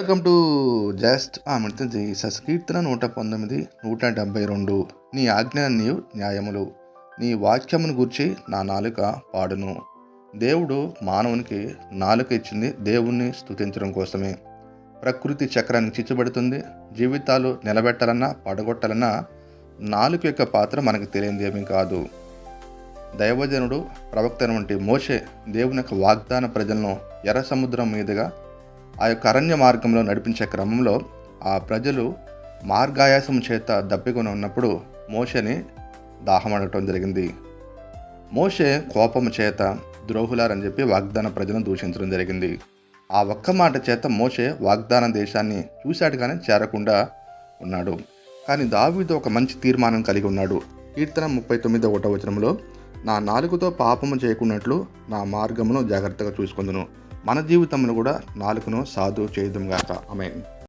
Welcome to just ఆమె సస్కీర్తన నూట పంతొమ్మిది నూట డెబ్బై రెండు. నీ ఆజ్ఞ నీవు న్యాయములు. నీ వాక్యమును గూర్చి నా నాలుక పాడును. దేవుడు మానవునికి నాలుక ఇచ్చింది దేవుణ్ణి స్తుతించడం కోసమే. ప్రకృతి చక్రానికి చిచ్చుబడుతుంది. జీవితాలు నిలబెట్టాలన్నా పడగొట్టాలన్నా నాలుక యొక్క పాత్ర మనకు తెలియనిది ఏమీ కాదు. దైవజనుడు ప్రవక్తను వంటి మోషే దేవుని యొక్క వాగ్దాన ప్రజలను ఎర్ర సముద్రం మీదుగా ఆ యొక్క అరణ్య మార్గంలో నడిపించే క్రమంలో ఆ ప్రజలు మార్గాయాసం చేత దప్పికొని ఉన్నప్పుడు మోషని దాహం అడగటం జరిగింది. మోషే కోపము చేత ద్రోహులారని చెప్పి వాగ్దాన ప్రజలను దూషించడం జరిగింది. ఆ ఒక్క మాట చేత మోషే వాగ్దాన దేశాన్ని చూశాడు కానీ చేరకుండా ఉన్నాడు. కానీ దావీదు ఒక మంచి తీర్మానం కలిగి ఉన్నాడు. కీర్తన ముప్పై తొమ్మిది ఒకటో వచనంలో నా నాలుగుతో పాపము చేయకున్నట్లు నా మార్గమును జాగ్రత్తగా చూసుకుందును. మన జీవితంలో కూడా నాలుగును సాధు చేయదుం గాక. ఆమె